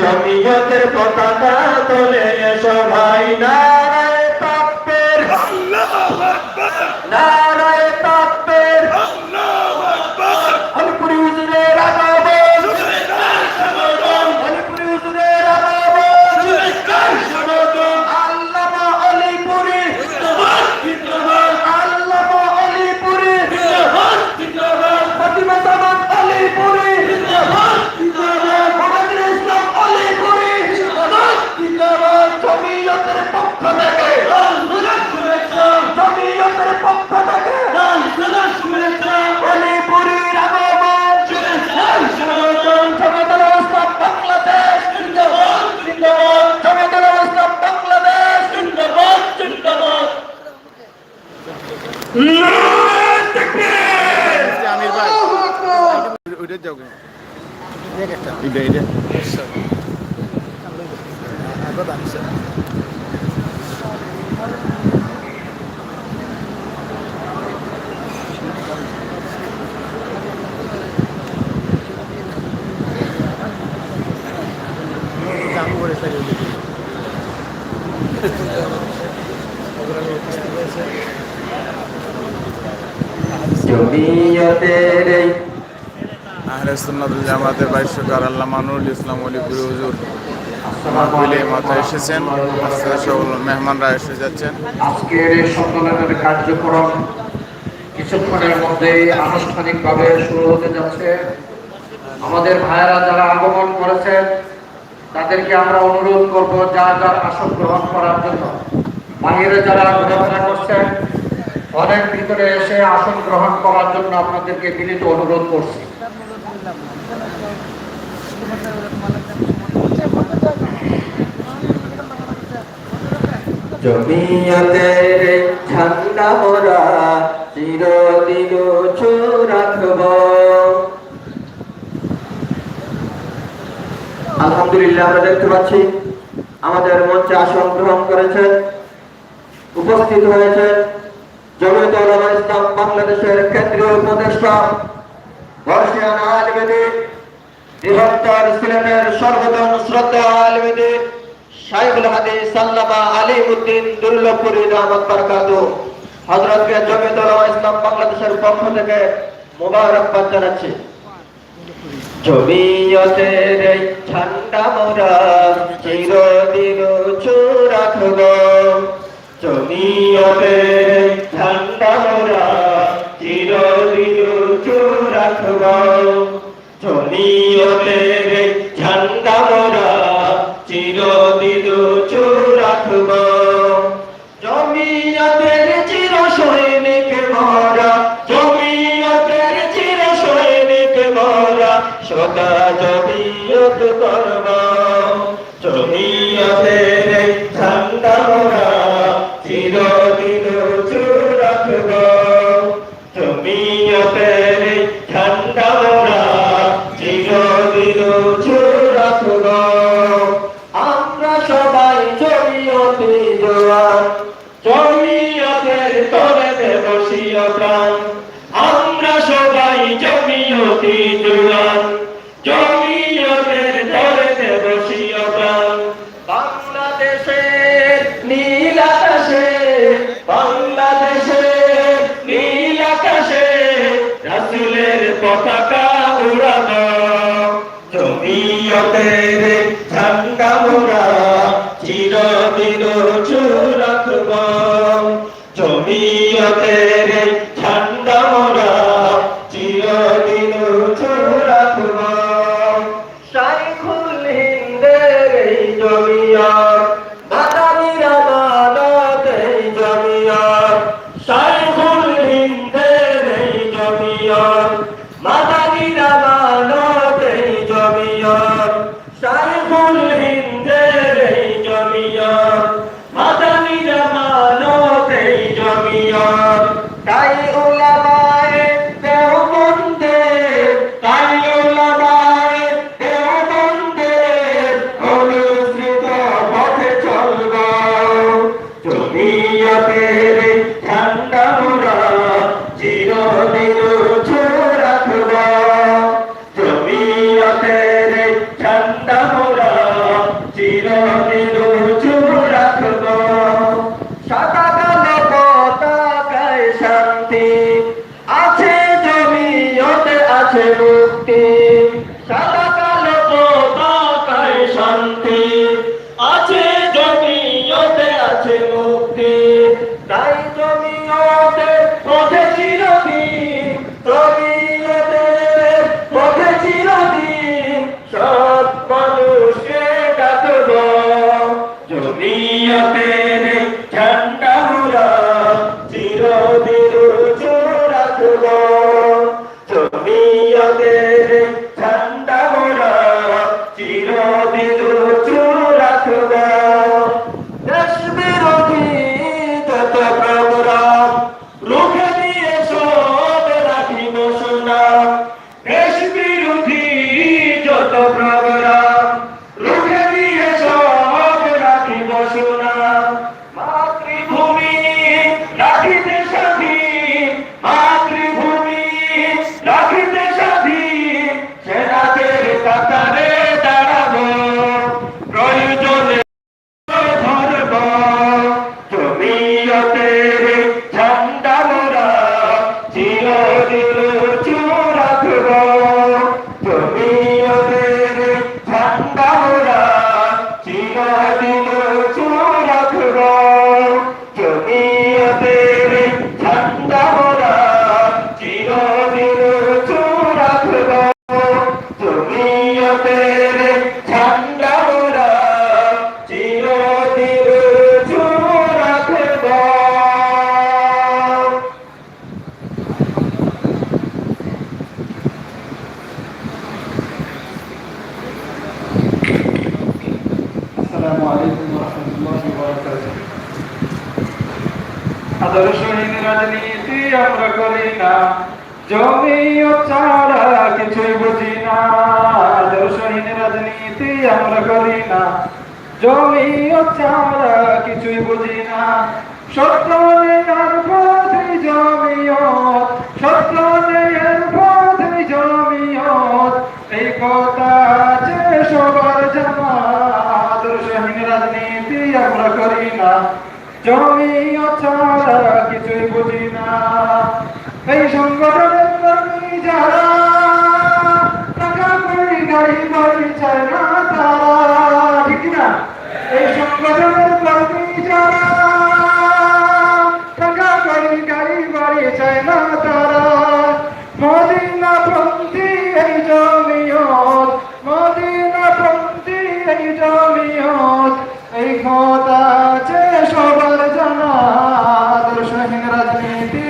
জমিয়তের পতাকা তোলে সবাই নারায় পাপের নারায় এটা এটা জমিয়তের এই আহলে সুন্নাতুল জামাতের বাইশকার আল্লাহ মানুরুল ইসলাম অলিপুর হুজুর মাহফিলে মাথায় এসেছেন। সকল মেহমানরা এসে যাচ্ছেন। আজকের এই সম্মেলনের কার্যক্রম কিছুক্ষণের মধ্যেই আনুষ্ঠানিকভাবে শুরু হতে যাচ্ছে। আমাদের ভাইয়েরা যারা আগমন করেছেন, তাদেরকে আমরা অনুরোধ করব যা যার আসন গ্রহণ করার জন্য। বাহিরে যারা ঘোরাফেরা করছেন, অনেক ভিতরে এসে আসন গ্রহণ করার জন্য আপনাদেরকে বিনীত অনুরোধ করছি। জমিয়তের মোরা চিরদিন রাখব। আলহামদুলিল্লাহ, আমরা দেখতে পাচ্ছি, আমাদের মঞ্চে আসন গ্রহণ করেছেন, উপস্থিত হয়েছে জমিয়ত ইসলাম বাংলাদেশের কেন্দ্রীয় উপদেষ্টা বৃহত্তর সিলেটের সর্বজন শ্রদ্ধা আলমেদিন শাইখুল হাদিস সাল্লামা আলিমউদ্দিন দুর্লভপুরি রহমত বরকাতু। হযরতকে জমিয়ত ইসলাম বাংলাদেশের পক্ষ থেকে মোবারকবাদ জানাচ্ছি। জমিয়তের ঠান্ডা মোরা চিরদিন উঁচু রাখব জমিয়তের ঠান্ডা মোরা চিরদিন উঁচু রাখব জমিয়তের এই ঝান্ডা মোরা চিরদিন উঁচু রাখব জমিয়তের চির সৈনিক মরা, জমিয়তের চির সৈনিক মরা, সদা জমিয়ত করব। জমিয়তের জোয়ান জমিয়তের তরে বসিয়া প্রাণ আমরা সবাই জমিয়তে জোয়ান জমিয়তের তরে বসিয়া প্রাণ বাংলাদেশের নীল আকাশে বাংলাদেশের নীল আকাশে রাসুলের পতাকা উড়াবো জমিয়তের hay un তাই জমিয়তে পথে Tchau. আমরা করি না ছাড়া কিছুই বুঝি না। রাজনীতি আমরা করি না। জমি ও ছাড়া কিছুই বুঝি না। পথে পথে এই কথা যে সবার জানা। আদর্শহীন রাজনীতি আমরা করি না। জমি ছাড়া কিছুই বুঝি এই সংগঠনের কর্মী যারা, টাকা করি গাড়ি বাড়ি চায় না তারা। ঠিক না এই সংগঠনের কর্মী যারা, টাকা করি গাড়ি বাড়ি চায় না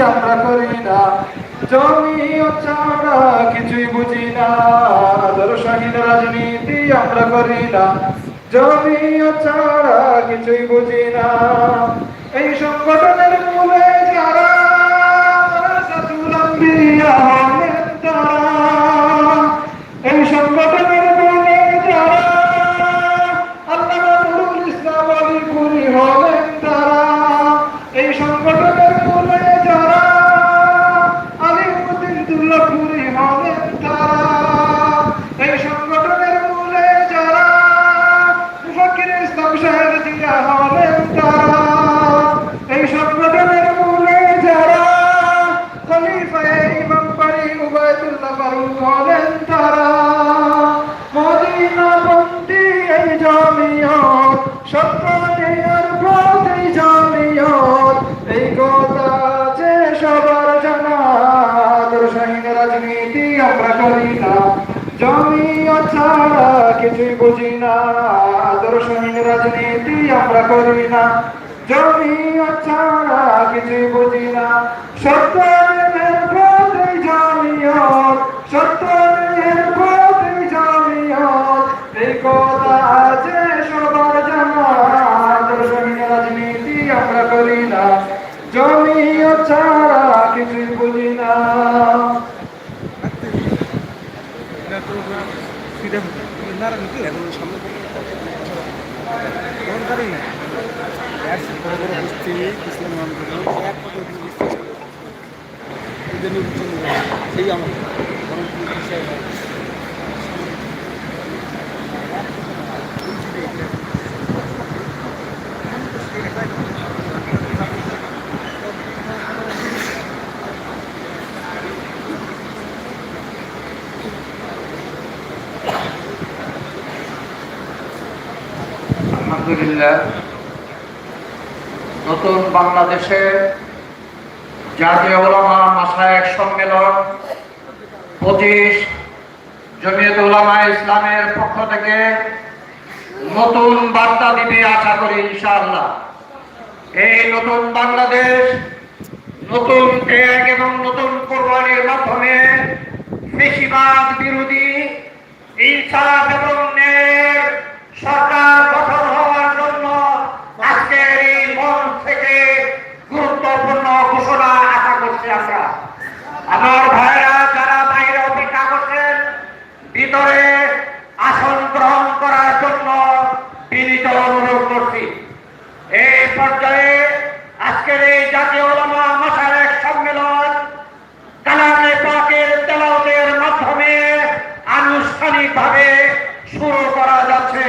আমরা করি না। জমিয়ত ছাড়া কিছুই বুঝি না। আদর্শহীন রাজনীতি আমরা করি না। জমিয়ত ছাড়া কিছুই বুঝি না। এই সংগঠনের মূলে যারা এই সংগঠনের জমিয়ত সত্য নিয়ার পথ এই জমিয়ত এই কথা যে সবার জানা। আদর্শহীন রাজনীতি আমরা করি না। জমিয়ত ছাড়া কিছুই বুঝি না। আদর্শহীন রাজনীতি আমরা করি না। জমিয়ত ছাড়া কিছুই বুঝি না। সত্য নিয়ার পথ এই জমিয়ত সত্য নিয়ার পথ এই জমিয়ত এই কথা ছাড়া কিছুই বুঝি না। সেই আমার। আলহামদুলিল্লাহ, নতুন বাংলাদেশে জাতীয় ওলামা মাসায়ক সম্মেলন পঁচিশ জমিয়ত ওলামা ইসলামের পক্ষ থেকে নতুন বার্তা দিবে আশা করি ইনশাআল্লাহ। এই নতুন বাংলাদেশ নতুন ত্যাগ এবং নতুন কোরবানির মাধ্যমে বেশিরভাগ বিরোধী ইনসাফ এবং ন্যায়ের সরকার গঠন হওয়ার জন্য আজকের এই মঞ্চ থেকে গুরুত্বপূর্ণ ঘোষণা আশা করছি আমরা আমার ভাইরা যারা বাইরে অপেক্ষা করছেন ভিতরে আসন গ্রহণ করার জন্য বিনীত অনুরোধ করছি। এই পর্যায়ে আজকের এই জাতীয় ওলামা মাসায়েক সম্মেলন কালামে পাকের তেলাওয়াতের মাধ্যমে আনুষ্ঠানিকভাবে শুরু করা যাচ্ছে।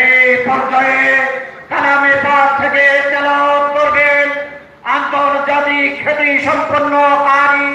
এই পর্যায়ে কালামে পাক থেকে তেলাওয়াত করবেন আন্তর্জাতিক খ্যাতি সম্পন্ন কারি